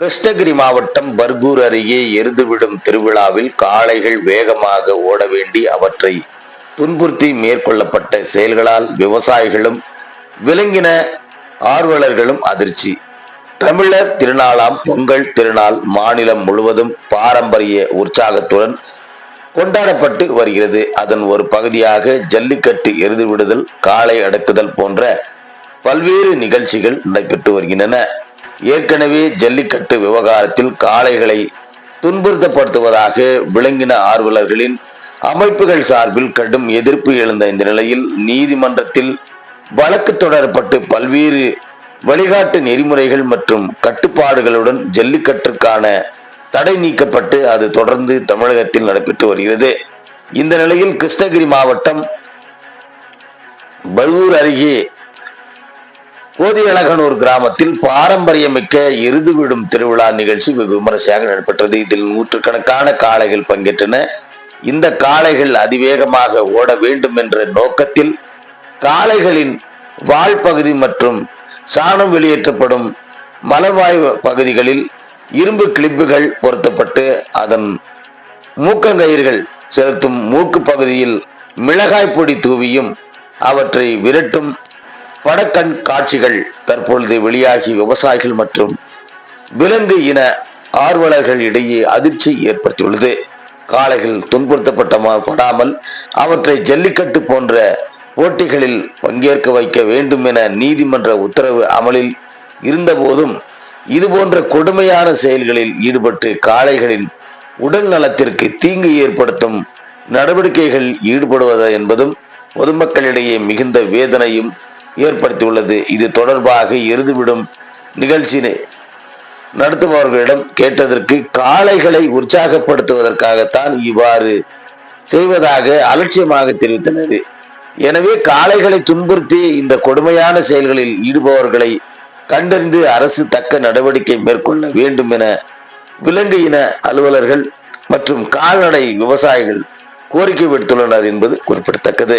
கிருஷ்ணகிரி மாவட்டம் பர்கூர் அருகே எருதுவிடும் திருவிழாவில் காளைகள் வேகமாக ஓட வேண்டி அவற்றை துன்புறுத்தி மேற்கொள்ளப்பட்ட செயல்களால் விவசாயிகளும் விலங்கின ஆர்வலர்களும் அதிர்ச்சி. தமிழர் திருநாளாம் பொங்கல் திருநாள் மாநிலம் முழுவதும் பாரம்பரிய உற்சாகத்துடன் கொண்டாடப்பட்டு வருகிறது. அதன் ஒரு பகுதியாக ஜல்லிக்கட்டு எருது விடுதல் காளை அடக்குதல் போன்ற பல்வேறு நிகழ்ச்சிகள் நடைபெற்று வருகின்றன. ஏற்கனவே ஜல்லிக்கட்டு விவகாரத்தில் காளைகளை துன்புறுத்தப்படுத்துவதாக விளங்கின ஆர்வலர்களின் அமைப்புகள் சார்பில் கடும் எதிர்ப்பு எழுந்த இந்த நிலையில் நீதிமன்றத்தில் வழக்கு தொடரப்பட்டு பல்வேறு வழிகாட்டு நெறிமுறைகள் மற்றும் கட்டுப்பாடுகளுடன் ஜல்லிக்கட்டுக்கான தடை நீக்கப்பட்டு அது தொடர்ந்து தமிழகத்தில் நடைபெற்று வருகிறது. இந்த நிலையில் கிருஷ்ணகிரி மாவட்டம் பல்வூர் அருகே கோதியழகனூர் கிராமத்தில் பாரம்பரியமிக்க எருது விடும் திருவிழா நிகழ்ச்சி வெகு விமரிசையாக நடைபெற்றது. இதில் நூற்றுக்கணக்கான காளைகள் பங்கேற்றன. இந்த காளைகள் அதிவேகமாக ஓட வேண்டும் என்ற நோக்கத்தில் காளைகளின் வால் பகுதி மற்றும் சாணம் வெளியேற்றப்படும் மலவாய் பகுதிகளில் இரும்பு கிளிப்புகள் பொருத்தப்பட்டு அதன் மூக்கங்கயிர்கள் செலுத்தும் மூக்கு பகுதியில் மிளகாய் பொடி தூவியும் அவற்றை விரட்டும் படக்கண் காட்சிகள் தற்பொழுது வெளியாகி விவசாயிகள் மற்றும் விலங்கு இன ஆர்வலர்கள் இடையே அதிர்ச்சி ஏற்படுத்தியுள்ளது. காளைகள் துன்புறுத்தப்பட்ட படாமல் அவற்றை ஜல்லிக்கட்டு போன்ற போட்டிகளில் பங்கேற்க வைக்க வேண்டும் என நீதிமன்ற உத்தரவு அமலில் இருந்தபோதும் இது போன்ற கொடுமையான செயல்களில் ஈடுபட்டு காளைகளின் உடல் நலத்திற்கு தீங்கு ஏற்படுத்தும் நடவடிக்கைகள் ஈடுபடுவது என்பதும் பொதுமக்களிடையே மிகுந்த வேதனையும் ஏற்படுத்தியுள்ளது. இது தொடர்பாக எருதுவிடும் நிகழ்ச்சியினை நடத்துபவர்களிடம் கேட்டதற்கு காளைகளை உற்சாகப்படுத்துவதற்காகத்தான் இவ்வாறு செய்வதாக அலட்சியமாக தெரிவித்தனர். எனவே காளைகளை துன்புறுத்தி இந்த கொடுமையான செயல்களில் ஈடுபவர்களை கண்டறிந்து அரசு தக்க நடவடிக்கை மேற்கொள்ள வேண்டும் என விலங்கு இன அலுவலர்கள் மற்றும் கால்நடை விவசாயிகள் கோரிக்கை விடுத்துள்ளனர் என்பது குறிப்பிடத்தக்கது.